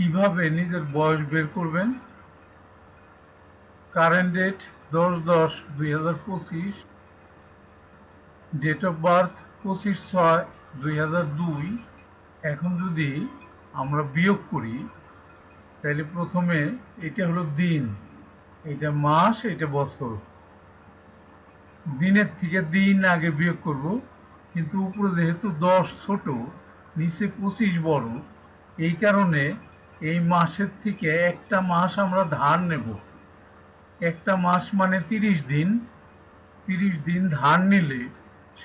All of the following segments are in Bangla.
কীভাবে নিজের বয়স বের করবেন? কারেন্ট ডেট দশ দশ দুই হাজার পঁচিশ। ডেট অফ বার্থ পঁচিশ ছয় দুই হাজার দুই। এখন যদি আমরা বিয়োগ করি, তাহলে প্রথমে এটা হলো দিন। এটা মাস, এটা বছর। দিনের থেকে দিন আগে বিয়োগ করব, কিন্তু উপরে যেহেতু দশ ছোট, নিচে পঁচিশ বড়, এই কারণে এই মাসের থেকে একটা মাস আমরা ধার নেব। একটা মাস মানে তিরিশ দিন। তিরিশ দিন ধার নিলে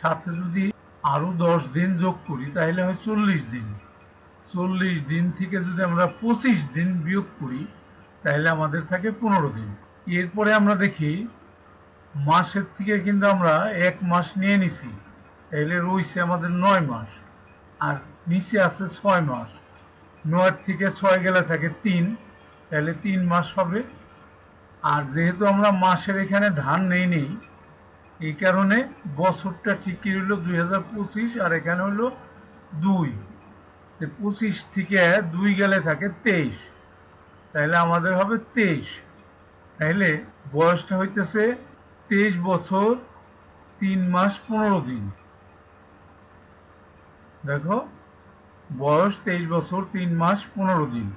সাথে যদি আরও দশ দিন যোগ করি, তাহলে হয় চল্লিশ দিন। চল্লিশ দিন থেকে যদি আমরা পঁচিশ দিন বিয়োগ করি, তাহলে আমাদের থাকে পনেরো দিন। এরপরে আমরা দেখি, মাসের থেকে কিন্তু আমরা এক মাস নিয়ে নিছি। তাহলে রয়েছে আমাদের নয় মাস। আর নিচে আছে ছয় মাস। নয়ের থেকে ছয় গেলে থাকে তিন, তাহলে তিন মাস হবে। আর যেহেতু আমরা মাসের এখানে ধান নেই নেই, এই কারণে বছরটা ঠিকই হলো দুই হাজার পঁচিশ আর এখানে হলো দুই। পঁচিশ থেকে দুই গেলে থাকে তেইশ, তাহলে আমাদের হবে তেইশ। তাহলে বয়সটা হইতেছে তেইশ বছর তিন মাস পনেরো দিন। দেখো বয়স তেইশ বছর তিন মাস পনেরো দিন।